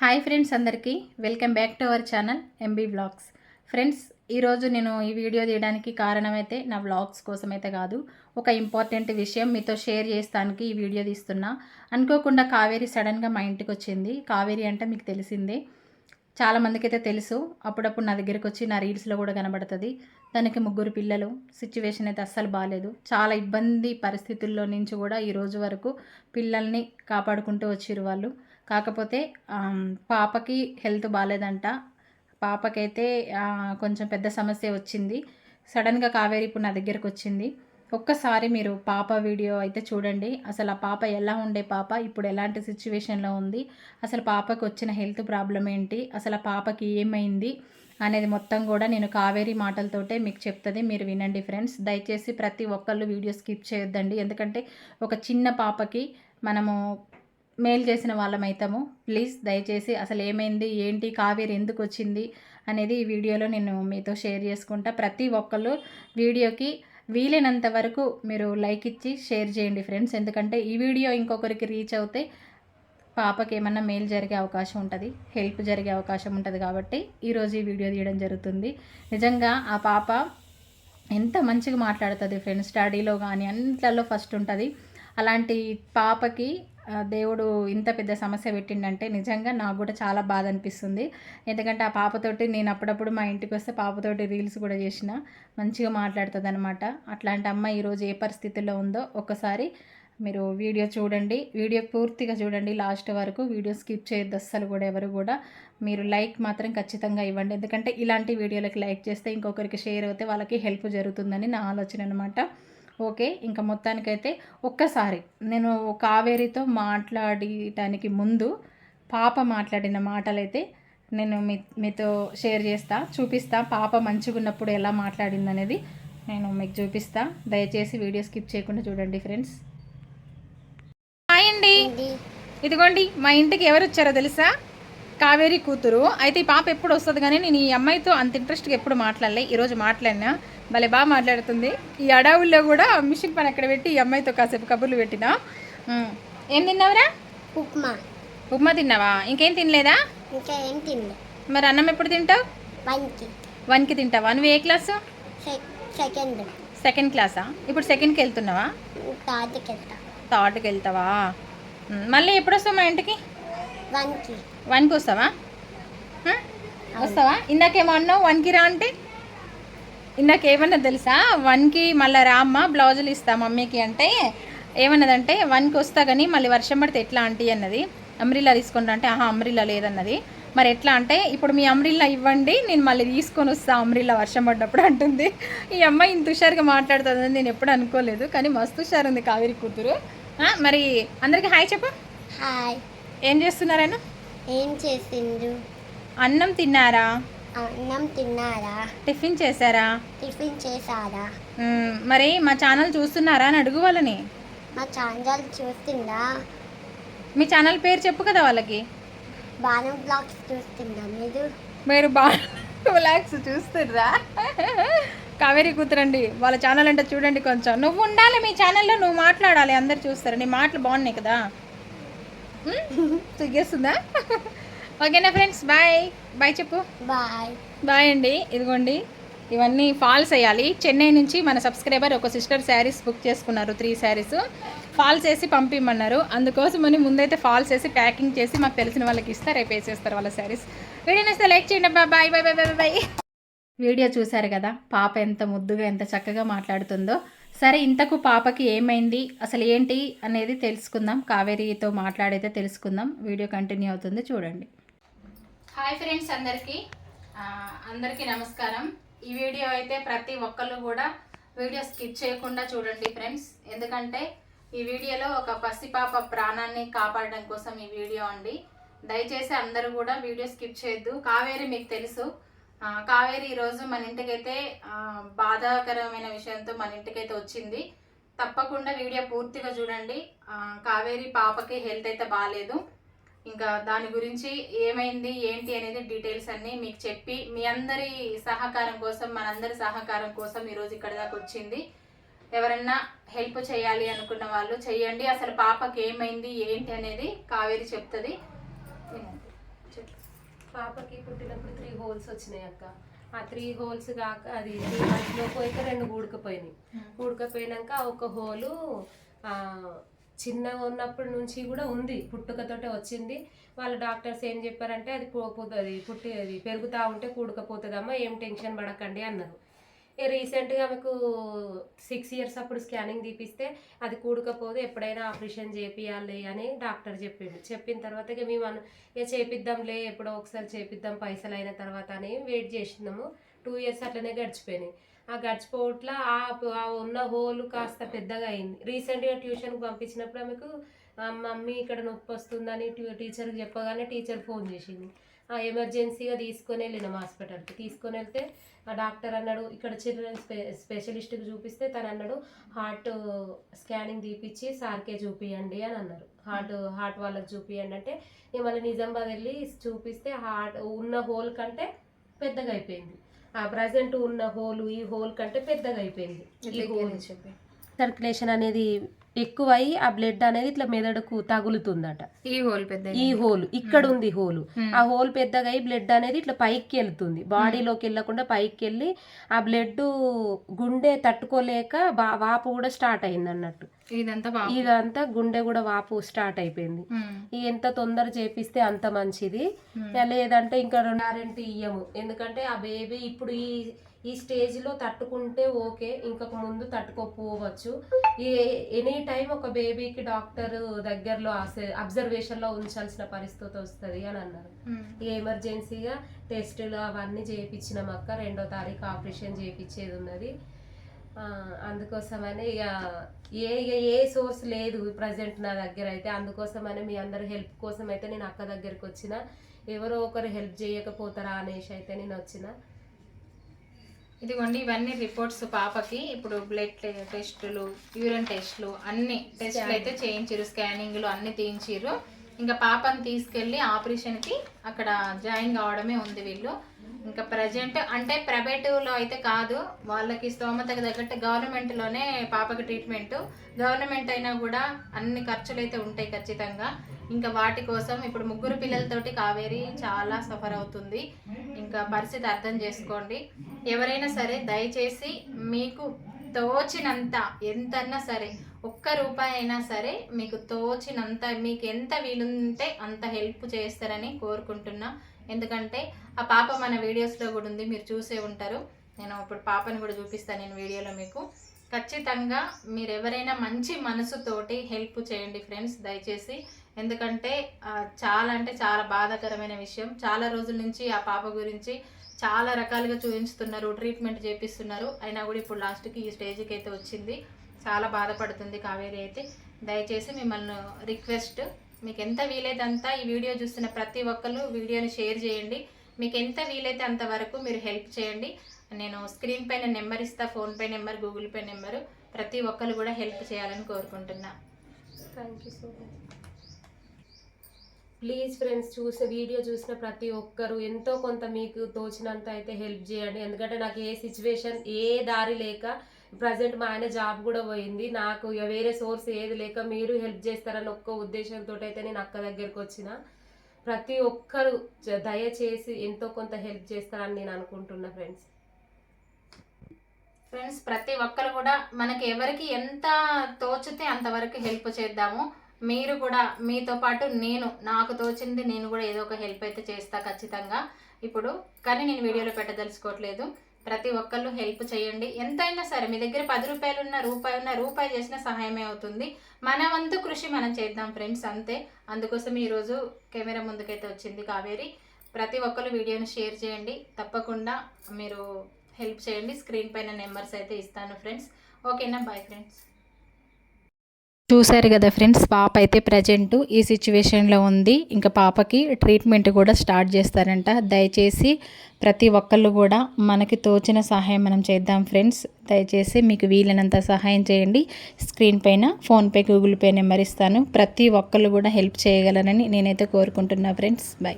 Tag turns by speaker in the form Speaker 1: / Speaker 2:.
Speaker 1: Hi friends అందరికీ. Welcome back to our channel MB vlogs. Friends ఈరోజు నేను ఈ వీడియో తీయడానికి కారణమైతే నా వ్లాగ్స్ కోసమైతే కాదు ఒక ఇంపార్టెంట్ విషయం మీతో షేర్ చేస్తానికి ఈ వీడియో తీస్తున్నా. అనుకోకుండా కావేరి సడన్గా మా ఇంటికి వచ్చింది. కావేరి అంటే మీకు తెలిసిందే. చాలా అయితే తెలుసు. అప్పుడప్పుడు నా దగ్గరికి వచ్చి నా రీల్స్లో కూడా కనబడుతుంది. దానికి ముగ్గురు పిల్లలు. సిచ్యువేషన్ అయితే అస్సలు బాగాలేదు చాలా ఇబ్బంది పరిస్థితుల్లో నుంచి కూడా ఈ రోజు వరకు పిల్లల్ని కాపాడుకుంటూ వచ్చిరు వాళ్ళు. కాకపోతే పాపకి హెల్త్ బాగాలేదంట పాపకైతే కొంచెం పెద్ద సమస్య వచ్చింది. సడన్గా కావేరి ఇప్పుడు నా దగ్గరకు వచ్చింది ఒక్కసారి మీరు పాప వీడియో అయితే చూడండి. అసలు ఆ పాప ఎలా ఉండే పాప? ఇప్పుడు ఎలాంటి సిచ్యువేషన్లో ఉంది? అసలు పాపకు వచ్చిన హెల్త్ ప్రాబ్లం ఏంటి? అసలు ఆ పాపకి ఏమైంది? అనేది మొత్తం కూడా నేను కావేరి మాటలతోటే మీకు చెప్తుంది. మీరు వినండి ఫ్రెండ్స్. దయచేసి ప్రతి ఒక్కళ్ళు వీడియో స్కిప్ చేయొద్దండి. ఎందుకంటే ఒక చిన్న పాపకి మనము మెయిల్ చేసిన వాళ్ళం అవుతాము ప్లీజ్ దయచేసి అసలు ఏమైంది? ఏంటి? కావేరి ఎందుకు వచ్చింది? అనేది ఈ వీడియోలో నేను మీతో షేర్ చేసుకుంటా. ప్రతి ఒక్కళ్ళు వీడియోకి వీలైనంత వరకు మీరు లైక్ ఇచ్చి షేర్ చేయండి ఫ్రెండ్స్. ఎందుకంటే ఈ వీడియో ఇంకొకరికి రీచ్ అవుతే పాపకి ఏమన్నా మేలు జరిగే అవకాశం ఉంటుంది. హెల్ప్ జరిగే అవకాశం ఉంటుంది కాబట్టి ఈరోజు ఈ వీడియో తీయడం జరుగుతుంది. నిజంగా ఆ పాప ఎంత మంచిగా మాట్లాడుతుంది ఫ్రెండ్స్. స్టడీలో కానీ అన్నిట్లలో ఫస్ట్ ఉంటుంది. అలాంటి పాపకి దేవుడు ఇంత పెద్ద సమస్య పెట్టిండంటే నిజంగా నాకు కూడా చాలా బాధ అనిపిస్తుంది. ఎందుకంటే ఆ పాపతోటి నేను అప్పుడప్పుడు మా ఇంటికి వస్తే పాపతోటి రీల్స్ కూడా చేసిన మంచిగా మాట్లాడుతుంది అనమాట అట్లాంటి అమ్మాయి ఈరోజు ఏ పరిస్థితిలో ఉందో ఒకసారి మీరు వీడియో చూడండి. వీడియో పూర్తిగా చూడండి. లాస్ట్ వరకు వీడియో స్కిప్ చేయొద్దు అస్సలు కూడా ఎవరు కూడా. మీరు లైక్ మాత్రం ఖచ్చితంగా ఇవ్వండి. ఎందుకంటే ఇలాంటి వీడియోలకు లైక్ చేస్తే ఇంకొకరికి షేర్ అవుతే వాళ్ళకి హెల్ప్ జరుగుతుందని నా ఆలోచన అనమాట ఓకే ఇంకా మొత్తానికైతే ఒక్కసారి నేను కావేరితో మాట్లాడటానికి ముందు పాప మాట్లాడిన మాటలైతే నేను మీ మీతో షేర్ చేస్తా చూపిస్తా పాప మంచిగా ఉన్నప్పుడు ఎలా మాట్లాడింది అనేది నేను మీకు చూపిస్తా. దయచేసి వీడియో స్కిప్ చేయకుండా చూడండి ఫ్రెండ్స్. హాయ్ అండి. ఇదిగోండి మా ఇంటికి ఎవరు వచ్చారో తెలుసా? కావేరి కూతురు. అయితే ఈ పాప ఎప్పుడు వస్తుంది కానీ నేను ఈ అమ్మాయితో అంత ఇంట్రెస్ట్గా ఎప్పుడు మాట్లాడలే. ఈరోజు మాట్లాడినా. భలే బాగా మాట్లాడుతుంది. ఈ అడవుల్లో కూడా మిషన్ పని అక్కడ పెట్టి ఈ అమ్మాయితో కాసేపు కబుర్లు పెట్టినా. ఏం తిన్నావురా?
Speaker 2: ఉప్మా.
Speaker 1: ఉప్మా తిన్నావా? ఇంకేం తినలేదా?
Speaker 2: ఇంకా ఏం తినలే.
Speaker 1: మరి అన్నం ఎప్పుడు తింటావు?
Speaker 2: వన్కి.
Speaker 1: వన్కి తింటావా? నువ్వు ఏ క్లాసు?
Speaker 2: సెకండ్.
Speaker 1: సెకండ్ క్లాసా? ఇప్పుడు సెకండ్కి వెళ్తున్నావా?
Speaker 2: థర్డ్కి వెళ్తా.
Speaker 1: థర్డ్కి వెళ్తావా. మళ్ళీ ఎప్పుడు వస్తావు మా ఇంటికి?
Speaker 2: వన్కి.
Speaker 1: వస్తావా? వస్తావా? ఇందాకేమో అన్నావు వన్కి రా అంటే? ఇందాకేమన్నా తెలుసా? వన్కి మళ్ళీ రా అమ్మ బ్లౌజులు ఇస్తా మమ్మీకి అంటే ఏమన్నదంటే వన్కి వస్తా కానీ మళ్ళీ వర్షం పడితే ఎట్లా ఆంటీ అన్నది? అమ్రిల్లా తీసుకుంటా అంటే ఆహా అమ్రిల్లా లేదన్నది. మరి ఎట్లా అంటే ఇప్పుడు మీ అమ్రిల్లా ఇవ్వండి నేను మళ్ళీ తీసుకొని వస్తా అమ్రిల్లా వర్షం పడ్డప్పుడు అంటుంది. ఈ అమ్మాయి ఇంత హుషారుగా మాట్లాడుతుందని నేను ఎప్పుడు అనుకోలేదు కానీ మస్తు హుషారు ఉంది కావేరి కూతురు. మరి అందరికీ హాయ్ చెప్పు.
Speaker 2: హాయ్.
Speaker 1: ఏం చేస్తున్నారను
Speaker 2: ఏం చేసిండ్రు?
Speaker 1: అన్నం తిన్నారా?
Speaker 2: అన్నం తిన్నారా?
Speaker 1: టిఫిన్ చేశారా?
Speaker 2: టిఫిన్ చేశారా?
Speaker 1: మరి మా ఛానల్ చూస్తున్నారా అని అడుగు వాళ్ళని.
Speaker 2: మా ఛానల్ చూస్తుందా?
Speaker 1: మీ ఛానల్ పేరు చెప్పు కదా వాళ్ళకి.
Speaker 2: బాణం బ్లాగ్స్ చూస్తుందా మీరు?
Speaker 1: మీరు బాగా లాక్స్ చూస్తుర్రా? కావేరి కూతురండి వాళ్ళ ఛానల్ అంటే చూడండి కొంచెం. నువ్వు ఉండాలి మీ ఛానల్లో నువ్వు మాట్లాడాలి. అందరు చూస్తారు. నీ మాటలు బాగున్నాయి కదా. మ్మ్? సిగ్గేస్తుందా ఓకేనా ఫ్రెండ్స్ బాయ్. బాయ్ చెప్పు.
Speaker 2: బాయ్.
Speaker 1: బాయ్ అండి. ఇదిగోండి. ఇవన్నీ ఫాల్స్ వేయాలి. చెన్నై నుంచి మన సబ్స్క్రైబర్ ఒక సిస్టర్ శారీస్ బుక్ చేసుకున్నారు త్రీ శారీస్. ఫాల్స్ వేసి పంపిమ్మన్నారు అందుకోసమని ముందైతే ఫాల్స్ వేసి ప్యాకింగ్ చేసి మాకు తెలిసిన వాళ్ళకి ఇస్తే రేపు వేసేస్తారు వాళ్ళ శారీస్. వీడియో నచ్చితే లైక్ చేయండి bye bye bye bye bye. Video చూశారు కదా పాప ఎంత ముద్దుగా ఎంత చక్కగా మాట్లాడుతుందో. సరే ఇంతకు పాపకి ఏమైంది? అసలు ఏంటి అనేది తెలుసుకుందాం. కావేరితో మాట్లాడైతే తెలుసుకుందాం. వీడియో కంటిన్యూ అవుతుంది చూడండి. హాయ్ ఫ్రెండ్స్ అందరికీ. అందరికీ నమస్కారం. ఈ వీడియో అయితే ప్రతి ఒక్కళ్ళు కూడా వీడియో స్కిప్ చేయకుండా చూడండి ఫ్రెండ్స్. ఎందుకంటే ఈ వీడియోలో ఒక పసిపాప ప్రాణాన్ని కాపాడడం కోసం ఈ వీడియో అండి. దయచేసి అందరూ కూడా వీడియో స్కిప్ చేయొద్దు. కావేరి మీకు తెలుసు. కావేరి ఈరోజు మన ఇంటికైతే బాధాకరమైన విషయంతో మన ఇంటికైతే వచ్చింది. తప్పకుండా వీడియో పూర్తిగా చూడండి. కావేరి పాపకి హెల్త్ అయితే బాగాలేదు ఇంకా దాని గురించి ఏమైంది ఏంటి అనేది డీటెయిల్స్ అన్నీ మీకు చెప్పి మీ అందరి సహకారం కోసం మనందరి సహకారం కోసం ఈరోజు ఇక్కడ దాకా వచ్చింది. ఎవరన్నా హెల్ప్ చేయాలి అనుకున్న వాళ్ళు చెయ్యండి అసలు పాపకి ఏమైంది ఏంటి అనేది కావేరి చెప్తుంది. వినండి.
Speaker 3: పాపకి పుట్టినప్పుడు త్రీ హోల్స్ వచ్చినాయి అక్క. ఆ త్రీ హోల్స్ కాక అది త్రీ మంత్స్లో పోయితే రెండు ఊడకపోయినాయి. ఊడకపోయినాక ఒక హోలు ఆ, చిన్నగా ఉన్నప్పటి నుంచి కూడా ఉంది. పుట్టుకతోటే వచ్చింది. వాళ్ళ డాక్టర్స్ ఏం చెప్పారంటే అది పోతుంది పుట్టి అది పెరుగుతూ ఉంటే కూడకపోతుందమ్మా ఏం టెన్షన్ పడకండి అన్నారు. రీసెంట్గా ఆమెకు సిక్స్ ఇయర్స్ అప్పుడు స్కానింగ్ తీపిస్తే అది కూడకపోదు ఎప్పుడైనా ఆపరేషన్ చేపియాలి అని డాక్టర్ చెప్పిండు. చెప్పిన తర్వాత ఇక మేము అను ఇక చేపిద్దాంలే ఎప్పుడో ఒకసారి చేపిద్దాం పైసలు అయిన తర్వాత అని వెయిట్ చేసినాము. టూ ఇయర్స్ అట్లనే గడిచిపోయినాయి. ఆ గడిచిపోవట్ల ఆ ఉన్న హోల్ కాస్త పెద్దగా అయింది. రీసెంట్గా ట్యూషన్కి పంపించినప్పుడు ఆమెకు మమ్మీ ఇక్కడ నొప్పి వస్తుందని టీచర్కి చెప్పగానే టీచర్ ఫోన్ చేసింది. ఎమర్జెన్సీగా తీసుకొని వెళ్ళినాం హాస్పిటల్కి. తీసుకొని వెళ్తే ఆ డాక్టర్ అన్నాడు ఇక్కడ చిల్డ్రన్ స్పె స్పెషలిస్ట్కి చూపిస్తే తను అన్నాడు హార్ట్ స్కానింగ్ తీపిచ్చి సార్కే చూపియండి అని అన్నారు. హార్ట్ హార్ట్ వాళ్ళకి చూపియండి అంటే మళ్ళీ నిజామాబాద్ వెళ్ళి చూపిస్తే హార్ట్ ఉన్న హోల్ కంటే పెద్దగా అయిపోయింది. ఆ ప్రజెంట్ ఉన్న హోల్ ఈ హోల్ కంటే పెద్దగా అయిపోయింది. ఈ హోల్
Speaker 1: చెప్పి.
Speaker 3: సర్క్యులేషన్ అనేది ఎక్కువై ఆ బ్లడ్ అనేది ఇట్లా మెదడుకు తగులుతుందట.
Speaker 1: ఈ హోల్ పెద్ద
Speaker 3: ఈ హోల్ ఇక్కడ ఉంది హోల్ ఆ హోల్ పెద్దగా అయి బ్లడ్ అనేది ఇట్లా పైకి వెళ్తుంది. బాడీలోకి వెళ్ళకుండా పైకి వెళ్ళి ఆ బ్లడ్ గుండె తట్టుకోలేక వాపు కూడా స్టార్ట్ అయింది అన్నట్టు.
Speaker 1: ఇదంతా
Speaker 3: గుండె కూడా వాపు స్టార్ట్ అయిపోయింది. ఎంత తొందర చేపిస్తే అంత మంచిది. లేదంటే ఇంకా రెండు ఇయ్యము. ఎందుకంటే ఆ బేబీ ఇప్పుడు ఈ ఈ స్టేజ్లో తట్టుకుంటే ఓకే ఇంకొక ముందు తట్టుకోకపోవచ్చు. ఈ ఎనీ టైం ఒక బేబీకి డాక్టర్ దగ్గరలో అబ్జర్వేషన్లో ఉంచాల్సిన పరిస్థితి వస్తుంది అని అన్నారు. ఈ ఎమర్జెన్సీగా టెస్టులు అవన్నీ చేయించినాం అక్క రెండో తారీఖు ఆపరేషన్ చేయించేది ఉన్నది. అందుకోసమని ఇక ఏ ఇక ఏ సోర్స్ లేదు ప్రజెంట్ నా దగ్గర అయితే అందుకోసమని మీ అందరి హెల్ప్ కోసం అయితే నేను అక్క దగ్గరికి వచ్చిన ఎవరో ఒకరు హెల్ప్ చేయకపోతారా అనేసి అయితే నేను వచ్చిన.
Speaker 1: ఇదిగోండి ఇవన్నీ రిపోర్ట్స్ పాపకి. ఇప్పుడు బ్లడ్ టెస్టులు యూరిన్ టెస్టులు అన్ని టెస్టులు అయితే చేయించారు స్కానింగ్లు అన్ని తీయించారు ఇంకా పాపని తీసుకెళ్ళి ఆపరేషన్కి అక్కడ జాయిన్ కావడమే ఉంది వీళ్ళు. ఇంకా ప్రజెంట్ అంటే ప్రైవేటులో అయితే కాదు వాళ్ళకి స్తోమతకు తగ్గట్టు గవర్నమెంట్లోనే పాపకి ట్రీట్మెంట్ గవర్నమెంట్ అయినా కూడా అన్ని ఖర్చులు అయితే ఉంటాయి ఖచ్చితంగా. ఇంకా వాటి కోసం ఇప్పుడు ముగ్గురు పిల్లలతోటి కావేరి చాలా సఫర్ అవుతుంది. ఇంకా పరిస్థితి అర్థం చేసుకోండి. ఎవరైనా సరే దయచేసి మీకు తోచినంత ఎంతన్నా సరే ఒక్క రూపాయి అయినా సరే మీకు తోచినంత మీకు ఎంత వీలుంటే అంత హెల్ప్ చేస్తారని కోరుకుంటున్నా. ఎందుకంటే ఆ పాప మన వీడియోస్లో కూడా ఉంది మీరు చూసే ఉంటారు. నేను ఇప్పుడు పాపని కూడా చూపిస్తాను నేను వీడియోలో మీకు. ఖచ్చితంగా మీరు ఎవరైనా మంచి మనసుతోటి హెల్ప్ చేయండి ఫ్రెండ్స్ దయచేసి. ఎందుకంటే చాలా అంటే చాలా బాధాకరమైన విషయం. చాలా రోజుల నుంచి ఆ పాప గురించి చాలా రకాలుగా చూపించుతున్నారు ట్రీట్మెంట్ చేపిస్తున్నారు. అయినా కూడా ఇప్పుడు లాస్ట్కి ఈ స్టేజ్కి అయితే వచ్చింది. చాలా బాధపడుతుంది కావేరి అయితే. దయచేసి మిమ్మల్ని రిక్వెస్ట్ మీకు ఎంత వీలైతే అంతా ఈ వీడియో చూస్తున్న ప్రతి ఒక్కరు వీడియోని షేర్ చేయండి. మీకు ఎంత వీలైతే అంతవరకు మీరు హెల్ప్ చేయండి. నేను స్క్రీన్ పైన నెంబర్ ఇస్తా PhonePe number Google Pay number. ప్రతి ఒక్కరు కూడా హెల్ప్ చేయాలని కోరుకుంటున్నా.
Speaker 3: Thank you so much please friends చూసిన వీడియో చూసిన ప్రతి ఒక్కరు ఎంతో కొంత మీకు తోచినంత అయితే హెల్ప్ చేయండి. ఎందుకంటే నాకు ఏ సిచ్యువేషన్ ఏ దారి లేక ప్రజెంట్ మా ఆయన జాబ్ కూడా పోయింది. నాకు ఇక వేరే సోర్స్ ఏది లేక మీరు హెల్ప్ చేస్తారని ఒక్క ఉద్దేశంతో అయితే నేను అక్క దగ్గరికి వచ్చిన. ప్రతి ఒక్కరు దయచేసి ఎంతో కొంత హెల్ప్ చేస్తారని నేను అనుకుంటున్నా ఫ్రెండ్స్
Speaker 1: ఫ్రెండ్స్ ప్రతి ఒక్కరు కూడా మనకి ఎవరికి ఎంత తోచితే అంతవరకు హెల్ప్ చేద్దాము. మీరు కూడా మీతో పాటు నేను నాకు తోచింది నేను కూడా ఏదో ఒక హెల్ప్ అయితే చేస్తా ఖచ్చితంగా. ఇప్పుడు కానీ నేను వీడియోలో పెట్టదలుచుకోవట్లేదు. ప్రతి ఒక్కళ్ళు హెల్ప్ చేయండి. ఎంతైనా సరే మీ దగ్గర పది రూపాయలు ఉన్న రూపాయి ఉన్న రూపాయి చేసిన సహాయమే అవుతుంది. మన వంతు కృషి మనం చేద్దాం ఫ్రెండ్స్ అంతే. అందుకోసం ఈరోజు కెమెరా ముందుకైతే వచ్చింది కావేరి. ప్రతి ఒక్కరు వీడియోని షేర్ చేయండి. తప్పకుండా మీరు హెల్ప్ చేయండి. స్క్రీన్ పైన నెంబర్స్ అయితే ఇస్తాను ఫ్రెండ్స్. ఓకేనా? Bye friends. చూశారు కదా ఫ్రెండ్స్ పాప అయితే ప్రజెంట్ ఈ సిచ్యువేషన్లో ఉంది. ఇంకా పాపకి ట్రీట్మెంట్ కూడా స్టార్ట్ చేస్తారంట. దయచేసి ప్రతి ఒక్కళ్ళు కూడా మనకి తోచిన సహాయం మనం చేద్దాం ఫ్రెండ్స్. దయచేసి మీకు వీలైనంత సహాయం చేయండి. స్క్రీన్ పైన ఫోన్పే గూగుల్ పే నెంబర్ ఇస్తాను. ప్రతి ఒక్కళ్ళు కూడా హెల్ప్ చేయగలనని నేనైతే కోరుకుంటున్నా ఫ్రెండ్స్. బాయ్.